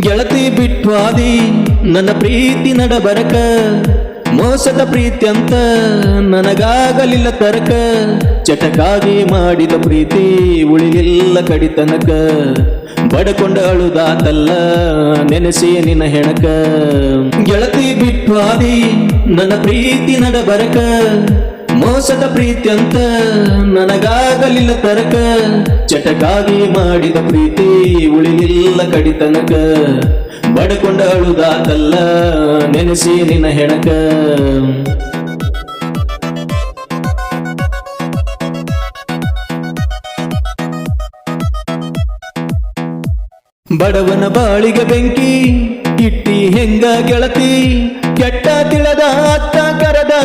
ಗೆಳತಿ ಬಿಟ್ವಾದಿ, ನನ್ನ ಪ್ರೀತಿ ನಡಬರಕ. ಮೋಸದ ಪ್ರೀತಿ ಅಂತ ನನಗಾಗಲಿಲ್ಲ ತರಕ. ಚಟಕಾಗಿ ಮಾಡಿದ ಪ್ರೀತಿ ಉಳಿಲಿಲ್ಲ ಕಡಿತನಕ. ಬಡಕೊಂಡ ಅಳುದಾತಲ್ಲ, ನೆನೆಸಿ ನಿನ್ನ ಹೆಣಕ. ಗೆಳತಿ ಬಿಟ್ವಾದಿ, ನನ್ನ ಪ್ರೀತಿ ನಡಬರಕ. ಮೋಸದ ಪ್ರೀತಿ ನನಗಾಗಲಿಲ್ಲ ತರಕ ಚಟಕಾಗಿ ಮಾಡಿದ ಪ್ರೀತಿ ಉಳಿಲಿಲ್ಲ ಕಡಿತನಕ. ಬಡಕೊಂಡ ಅಳುದಾತಲ್ಲ, ನೆನೆಸಿ ನಿನ್ನ ಹೆಣಕ. ಬಡವನ ಬಾಳಿಗೆ ಬೆಂಕಿ, ಇಟ್ಟಿ ಹೆಂಗ ಗೆಳತಿ, ಕೆಟ್ಟ ತಿಳದ ಅತ್ತ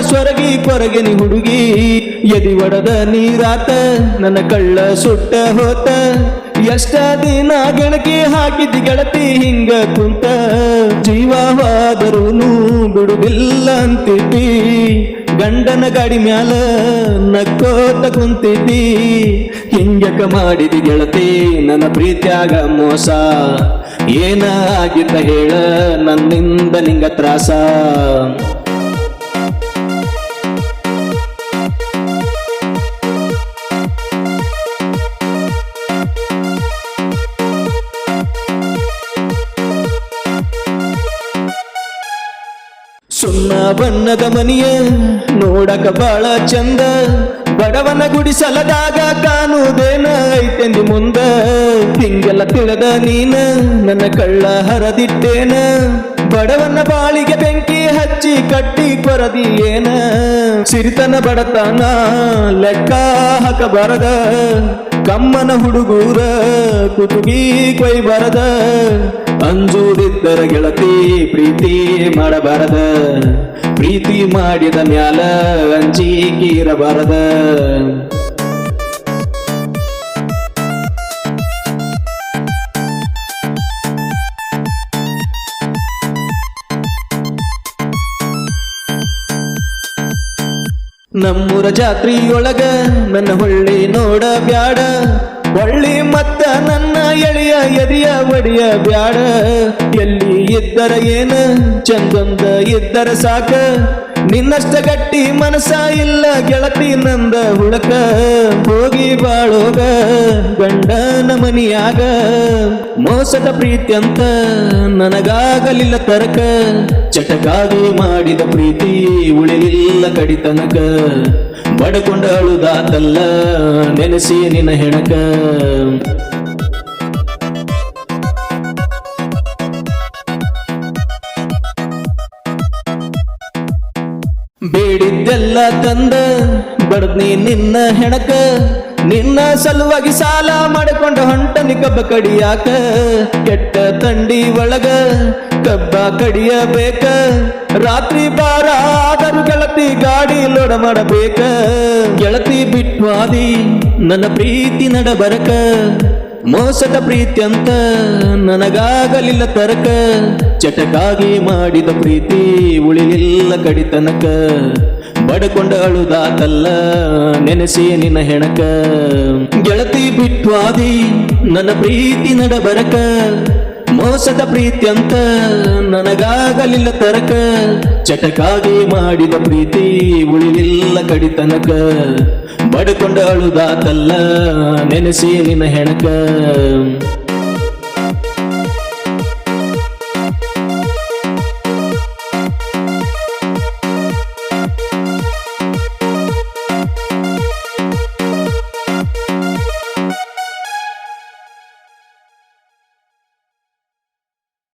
ಸ್ವರಗಿ ಕೊರಗಿನಿ ಹುಡುಗಿ, ಎದಿ ಒಡದ ನೀರಾತ, ನನ್ನ ಕಳ್ಳ ಸುಟ್ಟ ಹೋತ. ಎಷ್ಟ ದಿನ ಗೆಣಕಿ ಹಾಕಿದ್ದಿ ಗೆಳತಿ, ಹಿಂಗ ಕುಂತ. ಜೀವವಾದರೂ ಬಿಡುವಿಲ್ಲ ಅಂತಿದ್ದಿ. ಗಂಡನ ಗಾಡಿ ಮ್ಯಾಲ ನಕ್ಕೋತ ಕುಂತಿದ್ದಿ. ಹಿಂಗಕ ಮಾಡಿದಿ ಗೆಳತಿ, ನನ್ನ ಪ್ರೀತಿಯಾಗ ಮೋಸ. ಏನ ಆಗಿದ್ದ ಹೇಳ, ನನ್ನಿಂದ ನಿಂಗ ತ್ರಾಸ. ಬಣ್ಣದ ಮನಿಯ, ನೋಡಕ ಬಾಳ ಚಂದ. ಬಡವನ ಗುಡಿಸಲದಾಗ ಕಾಣುವುದೇನ ಐತೆಂದು ಮುಂದ. ಹಿಂಗೆಲ್ಲ ತಿಳದ ನೀನ, ನನ್ನ ಕಳ್ಳ ಹರದಿಟ್ಟೇನ ಬಡವನ ಬಾಳಿಗೆ ಬೆಂಕಿ ಹಚ್ಚಿ ಕಟ್ಟಿ ಕೊರದಿ ಏನ. ಸಿರಿತನ ಬಡತನ ಲೆಕ್ಕ ಹಾಕಬಾರದ. ಕಮ್ಮನ ಹುಡುಗೂರ ಕುಟುಗಿ ಕೊಯ್ ಬರದ ಅಂಜೂದಿದ್ದರ ಗೆಳತಿ ಪ್ರೀತಿ ಮಾಡಬಾರದ. ಪ್ರೀತಿ ಮಾಡಿದ ಮ್ಯಾಲ ಅಂಜಿಕಿರಬಾರದ ನಮ್ಮೂರ ಜಾತ್ರೆಯೊಳಗ ನನ್ನ ಹೊಳ್ಳಿ ನೋಡ ಬ್ಯಾಡ ಹೊಳ್ಳಿ ಮತ್ತ ನನ್ನ ಎಳೆಯ ಎದೆಯ ಒಡೆಯ ಬ್ಯಾಡ. ಎಲ್ಲಿ ಇದ್ದರ ಏನ? ಚಂದೊಂದ ಇದ್ದರ ಸಾಕ. ನಿನ್ನಷ್ಟ ಗಟ್ಟಿ ಮನಸ ಇಲ್ಲ, ಗೆಳತಿ ನಂದ ಹುಳಕ ಹೋಗಿ ಬಾಳೋಗ ಗಂಡನ ಮನಿಯಾಗ ಮೋಸದ ಪ್ರೀತಿ ಅಂತ ನನಗಾಗಲಿಲ್ಲ ತರಕ. ಚಟಕಾಗಿ ಮಾಡಿದ ಪ್ರೀತಿ ಉಳಿಲಿಲ್ಲ ಕಡಿತನಕ. ಬಡಕೊಂಡ ಅಳುದಾತಲ್ಲ, ನೆನೆಸಿ ನಿನ್ನ ಹೆಣಕ. ಬೇಡಿದ್ದೆಲ್ಲ ತಂದ ಬಡದ್ನಿ ನಿನ್ನ ಹೆಣಕ. ನಿನ್ನ ಸಲುವಾಗಿ ಸಾಲ ಮಾಡಿಕೊಂಡು ಹೊಂಟನಿ ಕಬ್ಬ ಕಡಿಯಾಕ, ಕೆಟ್ಟ ತಂಡಿ ಒಳಗ. ಕಬ್ಬ ಕಡಿಯಬೇಕ. ರಾತ್ರಿ ಬಾರ ಆದರೂ ಗೆಳತಿ ಗಾಡಿ ಲೋಡ ಮಾಡಬೇಕ. ಗೆಳತಿ ಬಿಟ್ವಾದಿ, ನನ್ನ ಪ್ರೀತಿ ನಡ ಬರಕ ಮೋಸದ ಪ್ರೀತಿ ಅಂತ ನನಗಾಗಲಿಲ್ಲ ತರಕ. ಚಟಕಾಗಿ ಮಾಡಿದ ಪ್ರೀತಿ ಉಳಿಲಿಲ್ಲ ಕಡಿತನಕ. ಬಡಕೊಂಡ ಅಳುದಾತಲ್ಲ, ನೆನೆಸಿ ನಿನ್ನ ಹೆಣಕ. ಗೆಳತಿ ಬಿಟ್ವಾದಿ, ನನ್ನ ಪ್ರೀತಿ ನಡಬರಕ. ಮೋಸದ ಪ್ರೀತಿ ಅಂತ ನನಗಾಗಲಿಲ್ಲ ತರಕ ಚಟಕಾಗಿ ಮಾಡಿದ ಪ್ರೀತಿ ಉಳಿಲಿಲ್ಲ ಕಡಿತನಕ. ಬಡಕೊಂಡ ಅಳುದಾತಲ್ಲ, ನೆನೆಸಿ ನಿನ್ನ ಹೆಣಕ.